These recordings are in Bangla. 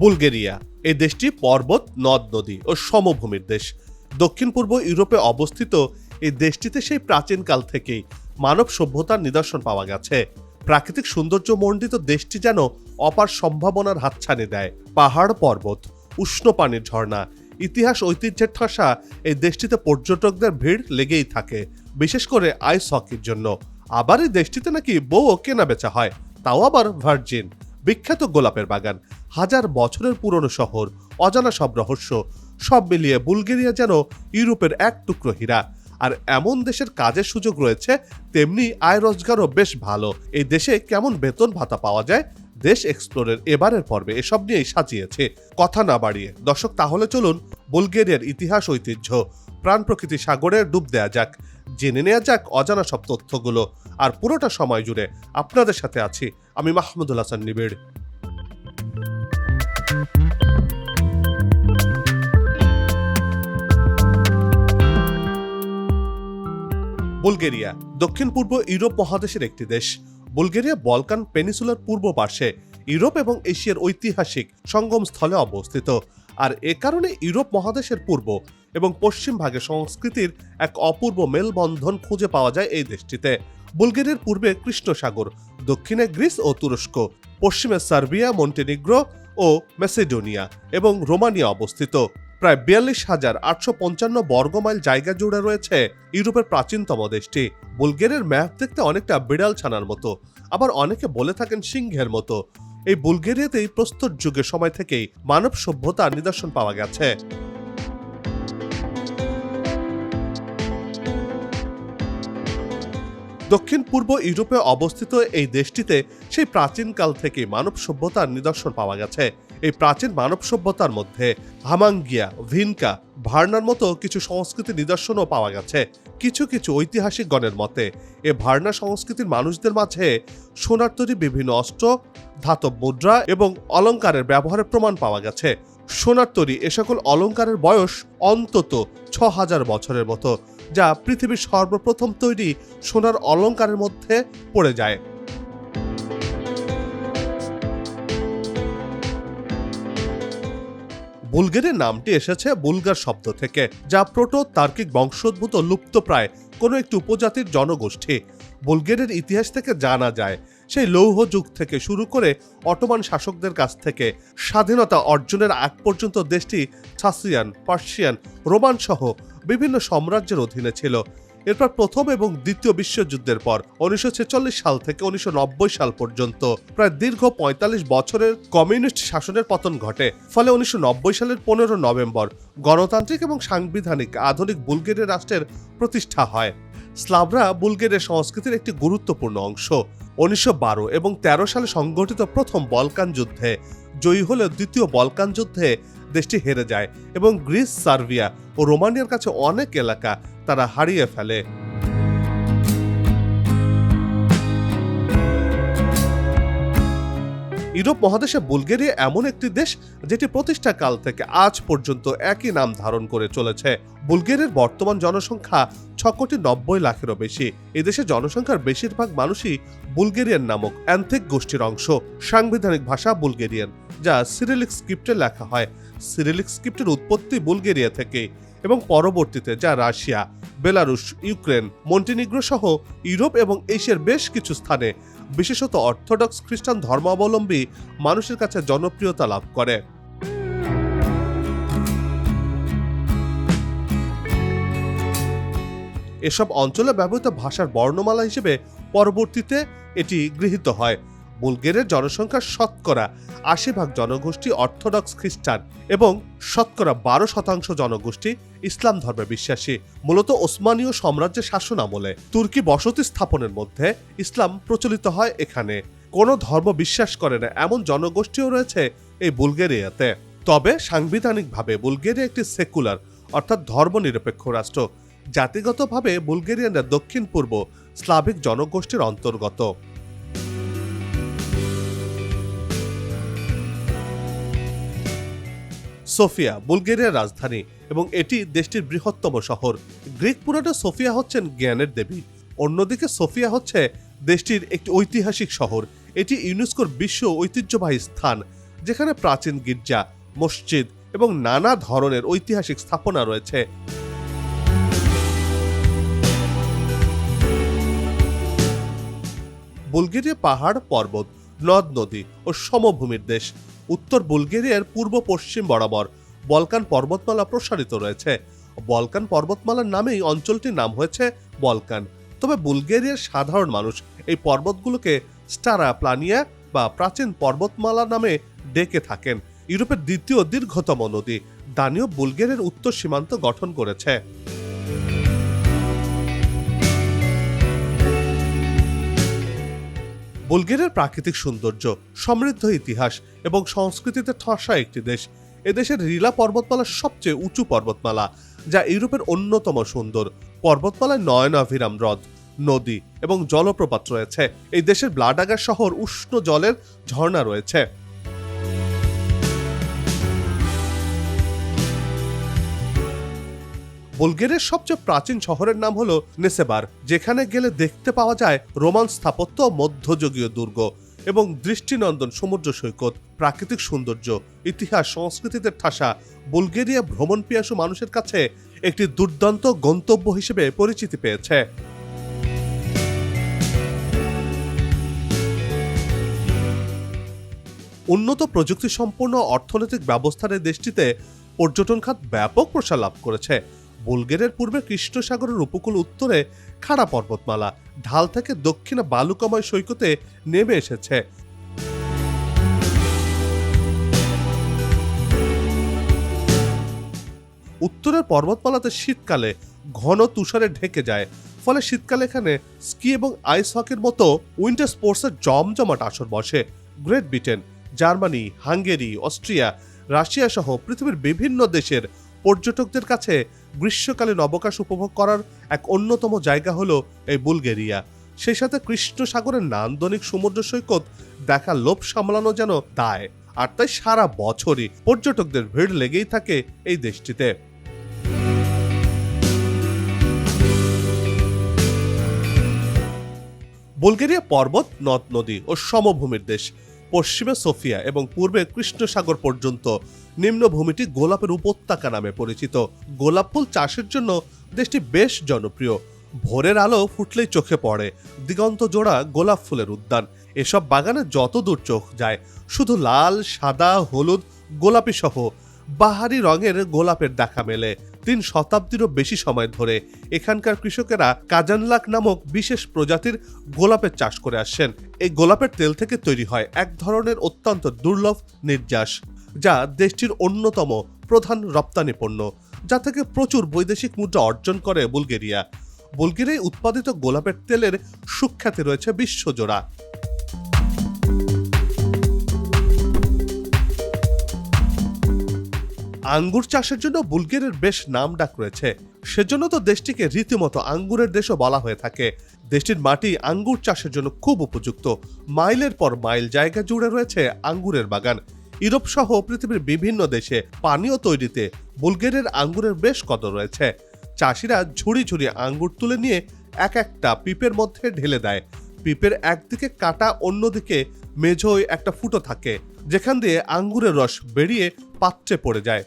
বুলগেরিয়া। এই দেশটি পর্বত, নদ, নদী ও সমভূমির দেশ। দক্ষিণ পূর্ব ইউরোপে অবস্থিত এই দেশটিতে সেই প্রাচীনকাল থেকেই মানব সভ্যতার নিদর্শন পাওয়া গেছে। প্রাকৃতিক সৌন্দর্য মণ্ডিত দেশটি যেন অপার সম্ভাবনার হাতছানি দেয়। পাহাড়, পর্বত, উষ্ণ পানির ঝর্ণা, ইতিহাস, ঐতিহ্যের ঠাসা এই দেশটিতে পর্যটকদের ভিড় লেগেই থাকে, বিশেষ করে আইস হকির জন্য। আবার এই দেশটিতে নাকি বউও কেনা বেচা হয়, তাও আবার ভার্জিন বিখ্যাত গোলাপের বাগান, হাজার বছরের পুরনো শহর, অজানা সব রহস্য, সব মিলিয়ে বুলগেরিয়া যেন ইউরোপের এক টুকরো হীরা। আর এমন দেশের কাজের সুযোগ রয়েছে, তেমনি আয় রোজগারও বেশ ভালো। এই দেশে কেমন বেতন ভাতা পাওয়া যায়? দেশ এক্সপ্লোরের এবারের পর্বে এসব নিয়েই সাজিয়েছে। কথা না বাড়িয়ে। দর্শক, তাহলে চলুন বুলগেরিয়ার ইতিহাস ঐতিহ্য, প্রাণ প্রকৃতি সাগরে ডুব দেয়া যাক। জেনে নেওয়া যাক অজানা সব তথ্যগুলো। আর পুরোটা সময় জুড়ে আপনাদের সাথে আছি আমি মাহমুদুল হাসান নিবিড়। বুলগেরিয়া, দক্ষিণ পূর্ব ইউরোপ মহাদেশের একটি দেশ। বুলগেরিয়া, বলকান পেনিসুলার পূর্ব পার্শ্বে ইউরোপ এবং এশিয়ার ঐতিহাসিক সঙ্গম স্থলে অবস্থিত। আর এ কারণে ইউরোপ মহাদেশের পূর্ব এবং পশ্চিম ভাগে সংস্কৃতির এক অপূর্ব মেলবন্ধন খুঁজে পাওয়া যায় এই দেশটিতে। বুলগেরিয়ার পূর্বে কৃষ্ণ সাগর দক্ষিণে গ্রিস ও তুরস্ক, পশ্চিমে সার্বিয়া, মন্টেনিগ্রো ও মেসিডোনিয়া এবং রোমানিয়া অবস্থিত। প্রায় বিয়াল্লিশ হাজার আটশো পঞ্চান্ন বর্গমাইল জায়গা জুড়ে রয়েছে ইউরোপের প্রাচীনতম দেশটি। বুলগেরিয়ার ম্যাপ দেখতে অনেকটা বিড়াল ছানার মতো, আবার অনেকে বলে থাকেন সিংহের মতো। এই বুলগেরিয়াতেই প্রস্তর যুগের সময় থেকেই মানব সভ্যতার নিদর্শন পাওয়া গেছে। দক্ষিণ পূর্ব ইউরোপে অবস্থিত এই দেশটিতে সেই প্রাচীনকাল থেকে মানব সভ্যতার নিদর্শন পাওয়া গেছে। এই প্রাচীন মানব সভ্যতার মধ্যে হামাঙ্গিয়া, ভিনকা, ভার্নার মতো কিছু সংস্কৃতি নিদর্শনও পাওয়া গেছে। কিছু কিছু ঐতিহাসিক গণের মতে, এ ভার্না সংস্কৃতির মানুষদের মাঝে সোনার তৈরি বিভিন্ন অস্ত্র, ধাতব মুদ্রা এবং অলংকারের ব্যবহারের প্রমাণ পাওয়া গেছে। সোনার তৈরি এ সকল অলংকারের বয়স অন্তত ছ হাজার বছরের মতো। যা পৃথিবীর সর্বপ্রথম তৈরি সোনার অলঙ্কারের মধ্যে পড়ে যায়। বুলগেরের নামটি এসেছে বুলগার শব্দ থেকে, যা প্রোটো তার্কিক বংশোদ্ভূত লুপ্তপ্রায়, কোনো একটি উপজাতির জনগোষ্ঠী। বুলগেরের ইতিহাস থেকে জানা যায়, সেই লৌহ যুগ থেকে শুরু করে অটোমান শাসকদের কাছ থেকে স্বাধীনতা অর্জনের আগ পর্যন্ত দেশটি ছাসিয়ান, পার্সিয়ান, রোমান সহ বিভিন্ন সাম্রাজ্যের অধীনে ছিল। এরপর প্রথম এবং দ্বিতীয় বিশ্বযুদ্ধের পর উনিশশো সাল থেকে উনিশশো সাল পর্যন্ত প্রায় দীর্ঘ ৪৫ বছরের কমিউনিস্ট শাসনের পতন ঘটে। ফলে উনিশশো সালের পনেরো নভেম্বর গণতান্ত্রিক এবং সাংবিধানিক আধুনিক বুলগেরিয়া রাষ্ট্রের প্রতিষ্ঠা হয়। স্লাভরা বুলগেরিয়া সংস্কৃতির একটি গুরুত্বপূর্ণ অংশ। উনিশশো বারো এবং ১৩ সালে সংগঠিত প্রথম বলকান যুদ্ধে জয়ী হলেও দ্বিতীয় বলকান যুদ্ধে দেশটি হেরে যায় এবং গ্রিস, সার্বিয়া ও রোমানিয়ার কাছে অনেক এলাকা তারা হারিয়ে ফেলে। ইউরোপ মহাদেশে বুলগেরিয়া এমন একটি দেশ যেটি প্রতিষ্ঠা কাল থেকে আজ পর্যন্ত একই নাম ধারণ করে চলেছে। বুলগেরিয়ার বর্তমান জনসংখ্যা ছ কোটি নব্বই লাখেরও বেশি। এদেশে জনসংখ্যার বেশিরভাগ মানুষই বুলগেরিয়ান নামক অ্যান্থিক গোষ্ঠীর অংশ। সাংবিধানিক ভাষা বুলগেরিয়ান, যা সিরিলিক স্ক্রিপ্টে লেখা হয়। সিরিলিক স্ক্রিপ্টের উৎপত্তি বুলগেরিয়া থেকে এবং পরবর্তীতে যা রাশিয়া, বেলারুশ, ইউক্রেন, মন্টিনিগ্রো সহ ইউরোপ এবং এশিয়ার বেশ কিছু স্থানে বিশেষত অর্থোডক্স খ্রিস্টান ধর্মাবলম্বী মানুষের কাছে জনপ্রিয়তা লাভ করে। এসব অঞ্চলে ব্যবহৃত ভাষার বর্ণমালা হিসেবে পরবর্তীতে এটি গৃহীত হয়। বুলগেরের জনসংখ্যার শতকরা আশি ভাগ জনগোষ্ঠী অর্থোডক্স খ্রিস্টান এবং শতকরা বারো শতাংশ জনগোষ্ঠী ইসলাম ধর্মে বিশ্বাসী, মূলত ওসমানীয় সাম্রাজ্যের শাসন আমলে। তুর্কি বসতি স্থাপনের মধ্যে ইসলাম প্রচলিত হয় এখানে। কোনো ধর্ম বিশ্বাস করে না, এমন জনগোষ্ঠীও রয়েছে এই বুলগেরিয়াতে। তবে সাংবিধানিকভাবে বুলগেরিয়া একটি সেকুলার, অর্থাৎ ধর্মনিরপেক্ষ রাষ্ট্র। জাতিগতভাবে বুলগেরিয়ানরা দক্ষিণ পূর্ব স্লাভিক জনগোষ্ঠীর অন্তর্গত। সোফিয়া, বুলগেরিয়ার রাজধানী এবং এটি দেশটির বৃহত্তম শহর। গ্রিক পুরাণে সোফিয়া হচ্ছেন জ্ঞানের দেবী। অন্যদিকে সোফিয়া হচ্ছে দেশটির একটি ঐতিহাসিক শহর। এটি ইউনেস্কোর বিশ্ব ঐতিহ্যবাহী স্থান, যেখানে প্রাচীন গির্জা, মসজিদ এবং নানা ধরনের ঐতিহাসিক স্থাপনা রয়েছে। বুলগেরিয়া পাহাড়, পর্বত, নদ, নদী ও সমভূমির দেশ। উত্তর বুলগেরিয়ার পূর্ব পশ্চিম বরাবর বলকান পর্বতমালা প্রসারিত রয়েছে। বলকান পর্বতমালার নামেই অঞ্চলটির নাম হয়েছে বলকান। তবে বুলগেরিয়ার সাধারণ মানুষ এই পর্বতগুলোকে স্টারা প্লানিয়া বা প্রাচীন পর্বতমালা নামে ডেকে থাকেন। ইউরোপের দ্বিতীয় দীর্ঘতম নদী দানীয় বুলগেরিয়ার উত্তর সীমান্ত গঠন করেছে। বুলগেরিয়ার প্রাকৃতিক সৌন্দর্য, সমৃদ্ধ ইতিহাস এবং সংস্কৃতিতে ঠসা একটি দেশ, এদেশের রিলা পর্বতমালা সবচেয়ে উঁচু পর্বতমালা, যা ইউরোপের অন্যতম সুন্দর। পর্বতমালায় নয়নাভিরাম হ্রদ, নদী এবং জলপ্রপাত রয়েছে। এই দেশের ব্লাডাগার শহর উষ্ণ জলের ঝর্ণা রয়েছে। বুলগেরিয়ার সবচেয়ে প্রাচীন শহরের নাম হলো নেসেবার, যেখানে গেলে দেখতে পাওয়া যায় রোমান স্থাপত্য মধ্যযুগীয় দুর্গ এবং দৃষ্টিনন্দন সমুদ্র সৈকত, প্রাকৃতিক সৌন্দর্য, ইতিহাস, সংস্কৃতিতে ঠাসা বুলগেরিয়া ভ্রমণ পিয়াসু মানুষের কাছে একটি দুর্দান্ত গন্তব্য হিসেবে পরিচিতি পেয়েছে। উন্নত প্রযুক্তি সম্পন্ন অর্থনৈতিক ব্যবস্থার দেশটিতে পর্যটন খাত ব্যাপক প্রসার লাভ করেছে। বুলগেরের পূর্বে কৃষ্ণ সাগরের উপকূল উত্তরে খাড়া পর্বতমালা, ঢাল থেকে দক্ষিণে বালুকাময় সৈকতে নেমে এসেছে। উত্তরের পর্বতমালাতে শীতকালে ঘন তুষারে ঢেকে যায়, ফলে শীতকালে এখানে স্কি এবং আইস হকির মতো উইন্টার স্পোর্টসের জমজমাট আসর বসে। Great Britain, Germany, Hungary, Austria Russia সহ পৃথিবীর বিভিন্ন দেশের পর্যটকদের কাছে গ্রীষ্মকালীন অবকাশ উপভোগ করার এক অন্যতম জায়গা হলো এই বুলগেরিয়া। সেই সাথে কৃষ্ণ সাগরের নান্দনিক সমুদ্র সৈকত দেখা লোভ সামলানো যেন দায়। আর তাই সারা বছরই পর্যটকদের ভিড় লেগেই থাকে এই দেশটিতে। বুলগেরিয়া পর্বত, নদ, নদী ও সমভূমির দেশ। পশ্চিমে সোফিয়া এবং পূর্বে কৃষ্ণসাগর পর্যন্ত নিম্নভূমিটি গোলাপের উপত্যকা নামে পরিচিত। গোলাপ ফুল চাষের জন্য দেশটি বেশ জনপ্রিয়। ভোরের আলো ফুটলেই চোখে পড়ে। দিগন্ত জোড়া গোলাপ ফুলের উদ্যান। এসব বাগানে যত দূর চোখ যায়, শুধু লাল, সাদা, হলুদ, গোলাপি সহ বাহারি রঙের গোলাপের দেখা মেলে। তিন শতাব্দীরও বেশি সময় ধরে এখানকার কৃষকেরা কাজানলাক নামক বিশেষ প্রজাতির গোলাপের চাষ করে আসছেন। এই গোলাপের তেল থেকে তৈরি হয় এক ধরনের অত্যন্ত দুর্লভ নির্যাস, যা দেশটির অন্যতম প্রধান রপ্তানি পণ্য, যা থেকে প্রচুর বৈদেশিক মুদ্রা অর্জন করে বুলগেরিয়া। বুলগেরিয়ায় উৎপাদিত গোলাপের তেলের সুখ্যাতি রয়েছে বিশ্বজোড়া। আঙ্গুর চাষের জন্য বুলগেরের বেশ নাম ডাক রয়েছে। সেজন্য তো দেশটিকে রীতিমতো আঙ্গুরের দেশও বলা হয়ে থাকে। দেশটির মাটি আঙ্গুর চাষের জন্য খুব উপযুক্ত। মাইলের পর মাইল জায়গা জুড়ে রয়েছে আঙ্গুরের বাগান। ইউরোপ সহ পৃথিবীর বিভিন্ন দেশে পানীয় তৈরিতে বুলগেরের আঙ্গুরের বেশ কদর রয়েছে। চাষিরা ঝুড়ি ঝুড়ি আঙ্গুর তুলে নিয়ে এক একটা পিপের মধ্যে ঢেলে দেয়। পিপের একদিকে কাটা, অন্যদিকে মেঝোয় একটা ফুটো থাকে। যেখান দিয়ে আঙ্গুরের রস বেরিয়ে পাত্রে পড়ে যায়।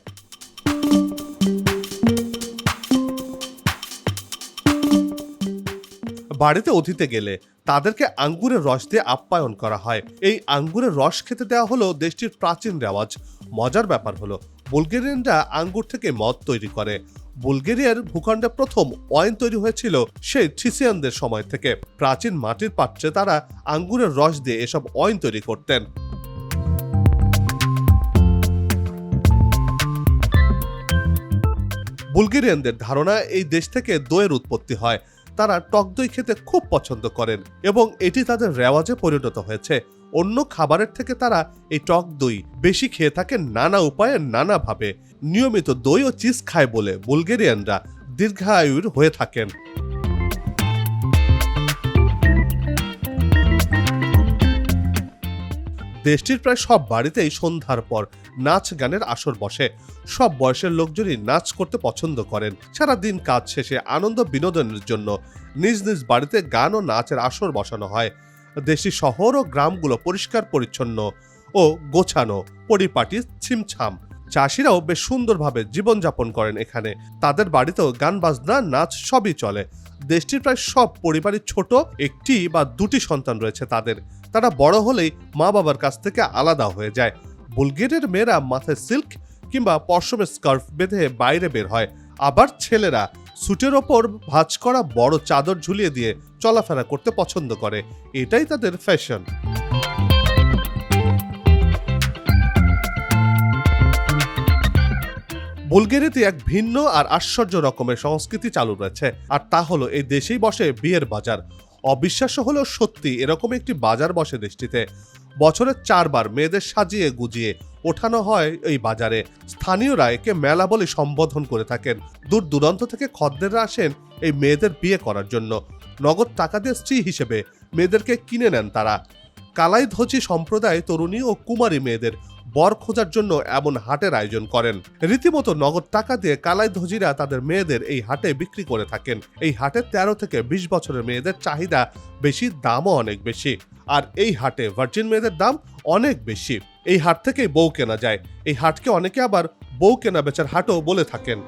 বাড়িতে অতিথে গেলে তাদেরকে আঙ্গুরের রস দিয়ে আপ্যায়ন করা হয়। এই আঙ্গুরের রস খেতে দেওয়া হলো দেশটির প্রাচীন রেওয়াজ। মজার ব্যাপার হলো, বুলগেরিয়ানরা আঙ্গুর থেকে মদ তৈরি করে। বুলগেরিয়ার ভূখণ্ডে প্রথম ওয়াইন তৈরি হয়েছিল সেই থ্রিসিয়ানদের সময় থেকে। প্রাচীন মাটির পাত্রে তারা আঙ্গুরের রস দিয়ে এসব ওয়াইন তৈরি করতেন। বুলগেরিয়ানদের ধারণা এই দেশ থেকে দইয়ের উৎপত্তি হয়। তারা টক দই খেতে খুব পছন্দ করেন এবং এটি তাদের রেওয়াজে পরিণত হয়েছে। অন্য খাবারের থেকে তারা এই টক দই বেশি খেয়ে থাকে নানা উপায়ে, নানাভাবে। নিয়মিত দই ও চিজ খায় বলে বুলগেরিয়ানরা দীর্ঘায়ুর হয়ে থাকেন। দেশটির প্রায় সব বাড়িতেই সন্ধ্যার পর নাচ গানের আসর বসে। সব বয়সের লোকজনই নাচ করতে পছন্দ করেন। সারা দিন কাজ শেষে আনন্দ বিনোদনের জন্য নিজ নিজ বাড়িতে গান ও নাচের আসর বসানো হয়। দেশটির শহর ও গ্রামগুলো পরিষ্কার পরিচ্ছন্ন ও গোছানো, পরিপাটি, ছিমছাম। চাষিরাও বেশ সুন্দরভাবে জীবনযাপন করেন এখানে। তাদের বাড়িতেও গান, বাজনা, নাচ সবই চলে। দেশটির প্রায় সব পরিবারে ছোট, একটি বা দুটি সন্তান রয়েছে তাদের। তারা বড় হলেই মা বাবার কাছ থেকে আলাদা হয়ে যায়। বুলগেরিয়ার মেয়েরা মাথায় সিল্ক কিংবা পশমের স্কার্ফ বেঁধে বাইরে বের হয়। আবার ছেলেরা সুটের ওপর ভাঁজ করা বড় চাদর ঝুলিয়ে দিয়ে চলাফেরা করতে পছন্দ করে। এটাই তাদের ফ্যাশন। বুলগেরিয়াতে এক ভিন্ন আর আশ্চর্য রকমের সংস্কৃতি চালু রয়েছে। আর তা হলো, এই দেশেই বসে বিয়ের বাজার। অবিশ্বাস্য হলেও সত্যি, এরকম একটি বাজার বসে দেশটিতে। বছরে চারবার মেয়েদের সাজিয়ে গুজিয়ে ওঠানো হয় এই বাজারে। স্থানীয়রা একে মেলা বলে সম্বোধন করে থাকেন। দূর দূরান্ত থেকে খদ্দেররা আসেন এই মেয়েদের বিয়ে করার জন্য। নগদ টাকা দিয়ে স্ত্রী হিসেবে মেয়েদেরকে কিনে নেন তারা। কালাই ধ্বজি সম্প্রদায় তরুণী ও কুমারী মেয়েদের বর খোঁজার জন্য এমন হাটের আয়োজন করেন। রীতিমতো নগদ টাকা দিয়ে কালাই ধ্বজিরা তাদের মেয়েদের এই হাটে বিক্রি করে থাকেন। এই হাটে তেরো থেকে বিশ বছরের মেয়েদের চাহিদা বেশি, দামও অনেক বেশি। আর এই হাটে ভার্জিন মেয়েদের দাম অনেক বেশি। এই হাট থেকেই বউ কেনা যায়। এই হাটকে অনেকে আবার বউ কেনা বেচার হাটও বলে থাকেন।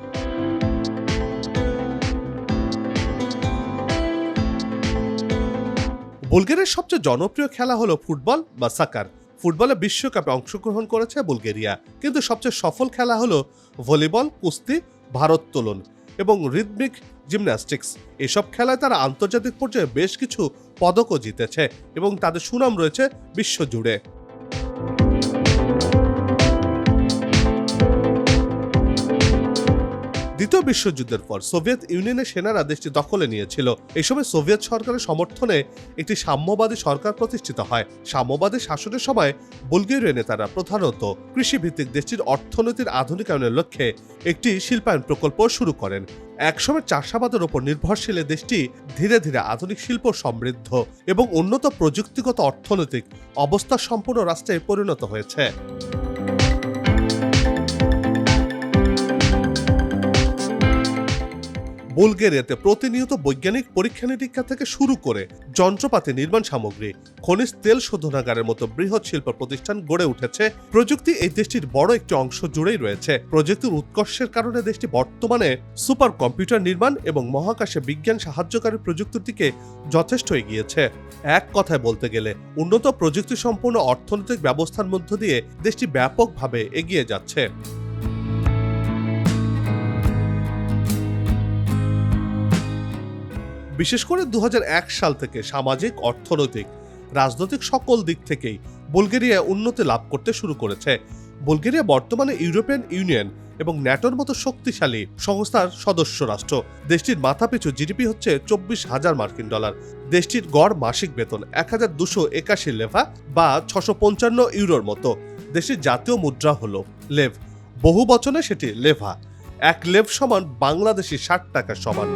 বুলগেরিয়ার সবচেয়ে জনপ্রিয় খেলা হলো ফুটবল বা সাকার। ফুটবলে বিশ্বকাপে অংশগ্রহণ করেছে বুলগেরিয়া। কিন্তু সবচেয়ে সফল খেলা হলো ভলিবল, কুস্তি ভারোত্তোলন এবং রিদমিক জিমন্যাস্টিক্স। এসব খেলায় তারা আন্তর্জাতিক পর্যায়ে বেশ কিছু পদকও জিতেছে এবং তাদের সুনাম রয়েছে বিশ্বজুড়ে। দ্বিতীয় বিশ্বযুদ্ধের পর সোভিয়েত ইউনিয়নের সেনারা দেশটি দখলে নিয়েছিল। এই সময় সোভিয়েত সরকারের সমর্থনে একটি সাম্যবাদী সরকার প্রতিষ্ঠিত হয়। সাম্যবাদী শাসনের সময় বুলগেরীয় নেতারা প্রধানত কৃষিভিত্তিক দেশটির অর্থনীতির আধুনিকায়নের লক্ষ্যে একটি শিল্পায়ন প্রকল্প শুরু করেন। একসময় চাষাবাদের উপর নির্ভরশীল দেশটি ধীরে ধীরে আধুনিক শিল্প সমৃদ্ধ এবং উন্নত প্রযুক্তিগত অর্থনৈতিক অবস্থা সম্পূর্ণ রাষ্ট্রে পরিণত হয়েছে। বুলগেরিয়াতে প্রতিনিয়ত বৈজ্ঞানিক পরীক্ষা নিরীক্ষা থেকে শুরু করে যন্ত্রপাতি নির্মাণ সামগ্রী, খনিজ তেল শোধনাগারের মতো বৃহৎ শিল্প প্রতিষ্ঠান গড়ে উঠেছে। প্রযুক্তি এই দেশটির বড় একটি অংশ জুড়েই রয়েছে। প্রযুক্তির উৎকর্ষের কারণে দেশটি বর্তমানে সুপার কম্পিউটার নির্মাণ এবং মহাকাশে বিজ্ঞান সাহায্যকারী প্রযুক্তির দিকে যথেষ্ট এগিয়েছে। এক কথায় বলতে গেলে, উন্নত প্রযুক্তি সম্পন্ন অর্থনৈতিক ব্যবস্থার মধ্য দিয়ে দেশটি ব্যাপকভাবে এগিয়ে যাচ্ছে। বিশেষ করে দু হাজার এক সাল থেকে সামাজিক, অর্থনৈতিক, রাজনৈতিক সকল দিক থেকেই বুলগেরিয়া উন্নতি লাভ করতে শুরু করেছে। বুলগেরিয়া বর্তমানে ইউরোপিয়ান ইউনিয়ন এবং ন্যাটোর মতো শক্তিশালী সংস্থার সদস্য রাষ্ট্র। দেশটির মাথাপিছু জিডিপি হচ্ছে চব্বিশ হাজার মার্কিন ডলার। দেশটির গড় মাসিক বেতন এক হাজার দুশো একাশি লেভা বা ছশো পঞ্চান্ন ইউরোর মতো। দেশটির জাতীয় মুদ্রা হল লেভ। বহু বচনে সেটি লেভা। এক লেভ সমান বাংলাদেশি ষাট টাকা সমান।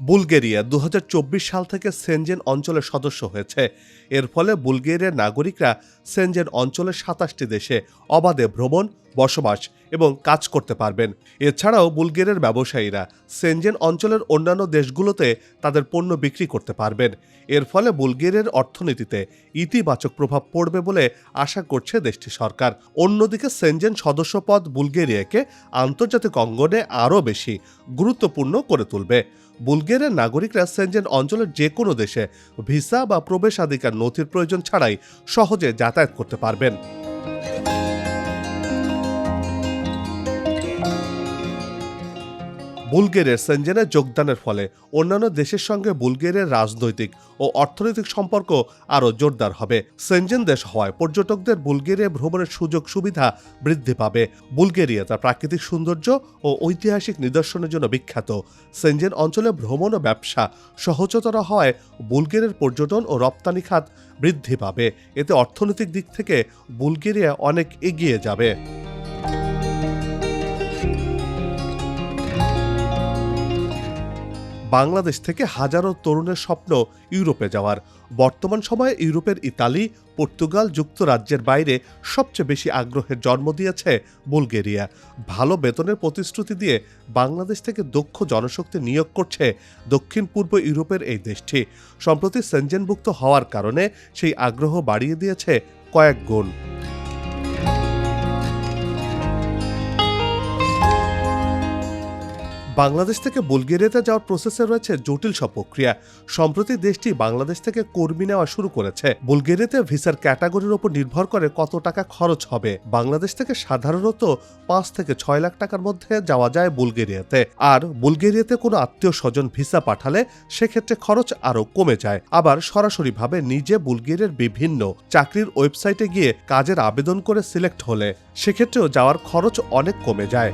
বুলগেরিয়া দু হাজার চব্বিশ সাল থেকে সেনজেন অঞ্চলের সদস্য হয়েছে। এর ফলে বুলগেরিয়ার নাগরিকরা সেনজেন অঞ্চলের সাতাশটি দেশে অবাধে ভ্রমণ, বসবাস এবং কাজ করতে পারবেন। এছাড়াও বুলগেরিয়ার ব্যবসায়ীরা সেনজেন অঞ্চলের অন্যান্য দেশগুলোতে তাদের পণ্য বিক্রি করতে পারবেন। এর ফলে বুলগেরিয়ার অর্থনীতিতে ইতিবাচক প্রভাব পড়বে বলে আশা করছে দেশটি সরকার। অন্যদিকে সেনজেন সদস্যপদ বুলগেরিয়াকে আন্তর্জাতিক অঙ্গনে আরও বেশি গুরুত্বপূর্ণ করে তুলবে। বুলগেরিয়ার নাগরিকরা সেনজেন অঞ্চলের যে কোনো দেশে ভিসা বা প্রবেশাধিকার নথির প্রয়োজন ছাড়াই সহজে যাতায়াত করতে পারবেন। বুলগেরিয়ার সেনজেনে যোগদানের ফলে অন্যান্য দেশের সঙ্গে বুলগেরিয়ার রাজনৈতিক ও অর্থনৈতিক সম্পর্ক আরও জোরদার হবে। সেনজেন দেশ হওয়ায় পর্যটকদের বুলগেরিয়া ভ্রমণের সুযোগ সুবিধা বৃদ্ধি পাবে। বুলগেরিয়া তার প্রাকৃতিক সৌন্দর্য ও ঐতিহাসিক নিদর্শনের জন্য বিখ্যাত। সেনজেন অঞ্চলে ভ্রমণ ও ব্যবসা সহজতর হওয়ায় বুলগেরিয়ার পর্যটন ও রপ্তানি খাত বৃদ্ধি পাবে। এতে অর্থনৈতিক দিক থেকে বুলগেরিয়া অনেক এগিয়ে যাবে। বাংলাদেশ থেকে হাজারো তরুণের স্বপ্ন ইউরোপে যাওয়ার। বর্তমান সময়ে ইউরোপের ইতালি, পর্তুগাল যুক্তরাজ্যের বাইরে সবচেয়ে বেশি আগ্রহের জন্ম দিয়েছে বুলগেরিয়া। ভালো বেতনের প্রতিশ্রুতি দিয়ে বাংলাদেশ থেকে দক্ষ জনশক্তি নিয়োগ করছে দক্ষিণ পূর্ব ইউরোপের এই দেশটি। সম্প্রতি সেনজেনভুক্ত হওয়ার কারণে সেই আগ্রহ বাড়িয়ে দিয়েছে কয়েক গুণ। বাংলাদেশ থেকে বুলগেরিয়াতে যাওয়ার প্রসেসে রয়েছে জটিল সব প্রক্রিয়া। সম্প্রতি দেশটি বাংলাদেশ থেকে কর্মী নেওয়া শুরু করেছে। বুলগেরিয়াতে ভিসার ক্যাটাগরির উপর নির্ভর করে কত টাকা খরচ হবে। বাংলাদেশ থেকে সাধারণত পাঁচ থেকে ছয় লাখ টাকার মধ্যে যাওয়া যায় বুলগেরিয়াতে। আর বুলগেরিয়াতে কোনো আত্মীয় স্বজন ভিসা পাঠালে সেক্ষেত্রে খরচ আরও কমে যায়। আবার সরাসরিভাবে নিজে বুলগেরিয়ার বিভিন্ন চাকরির ওয়েবসাইটে গিয়ে কাজের আবেদন করে সিলেক্ট হলে সেক্ষেত্রেও যাওয়ার খরচ অনেক কমে যায়।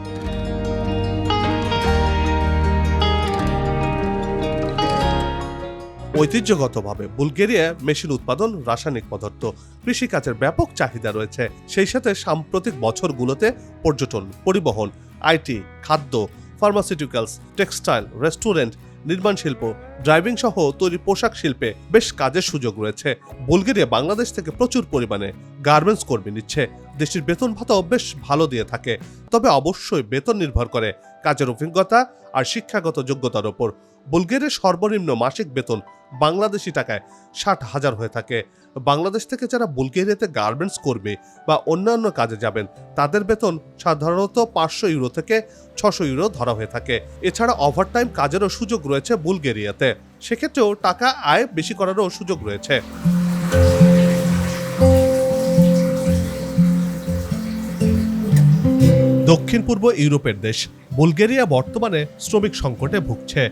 ঐতিহ্যগতভাবে বুলগেরিয়া মেশিন উৎপাদন রাসায়নিক পদার্থ, কৃষিকাজের ব্যাপক চাহিদা রয়েছে। সেই সাথে সাম্প্রতিক বছরগুলোতে পর্যটন, পরিবহন, আইটি, খাদ্য ফার্মাসিউটিক্যালস টেক্সটাইল রেস্টুরেন্ট নির্মাণ শিল্প ড্রাইভিং সহ তৈরি পোশাক শিল্পে বেশ কাজের সুযোগ রয়েছে। বুলগেরিয়া বাংলাদেশ থেকে প্রচুর পরিমাণে গার্মেন্টস কর্মী নিচ্ছে। দেশটির বেতন ভাতাও বেশ ভালো দিয়ে থাকে। তবে অবশ্যই বেতন নির্ভর করে কাজের অভিজ্ঞতা আর শিক্ষাগত যোগ্যতার ওপর। বুলগেরিয়ার সর্বনিম্ন মাসিক বেতন বাংলাদেশি টাকায় ষাট হাজার হয়ে থাকে। বাংলাদেশ থেকে যারা বুলগেরিয়াতে গার্মেন্টস করবে বা অন্যান্য কাজে যাবেন, তাদের বেতন সাধারণত পাঁচশো ইউরো থেকে ছশো ইউরো ধরা হয়ে থাকে। এছাড়া ওভারটাইম কাজেরও সুযোগ রয়েছে বুলগেরিয়াতে। সেক্ষেত্রেও টাকা আয় বেশি করারও সুযোগ রয়েছে। দক্ষিণ পূর্ব ইউরোপের দেশ, বুলগেরিয়া বর্তমানে শ্রমিক সংকটে ভুগছে।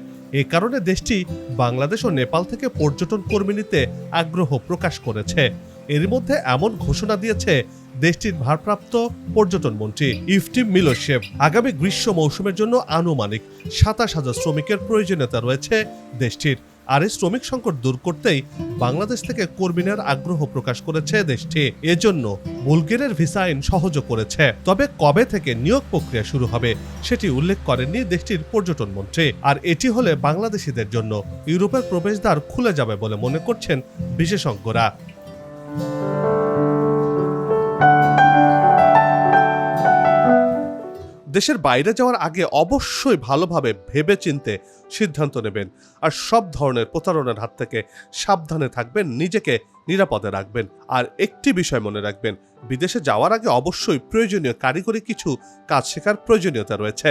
এ কারণে দেশটি বাংলাদেশ ও নেপাল থেকে পর্যটন কর্মী নিতে আগ্রহ প্রকাশ করেছে। এর মধ্যে এমন ঘোষণা দিয়েছে দেশটির ভারপ্রাপ্ত পর্যটন মন্ত্রী ইফটিম মিলোশেভ। আগামী গ্রীষ্ম মৌসুমের জন্য আনুমানিক সাতাশ হাজার শ্রমিকের প্রয়োজনীয়তা রয়েছে দেশটির। আর এই শ্রমিক সংকট দূর করতেই বাংলাদেশ থেকে কর্মী নেওয়ার আগ্রহ প্রকাশ করেছে দেশটি। এজন্য বুলগেরের ভিসা আইন সহজ করেছে। তবে কবে থেকে নিয়োগ প্রক্রিয়া শুরু হবে, সেটি উল্লেখ করেননি দেশটির পর্যটন মন্ত্রী। আর এটি হলে বাংলাদেশিদের জন্য ইউরোপের প্রবেশদ্বার খুলে যাবে বলে মনে করছেন বিশেষজ্ঞরা। দেশের বাইরে যাওয়ার আগে অবশ্যই ভালোভাবে ভেবে চিনতে সিদ্ধান্ত নেবেন আর সব ধরনের প্রতারণার হাত থেকে সাবধানে থাকবেন, নিজেকে নিরাপদে রাখবেন আর একটি বিষয় মনে রাখবেন, বিদেশে যাওয়ার আগে অবশ্যই প্রয়োজনীয় কারিগরি কিছু কাজ শেখার প্রয়োজনীয়তা রয়েছে।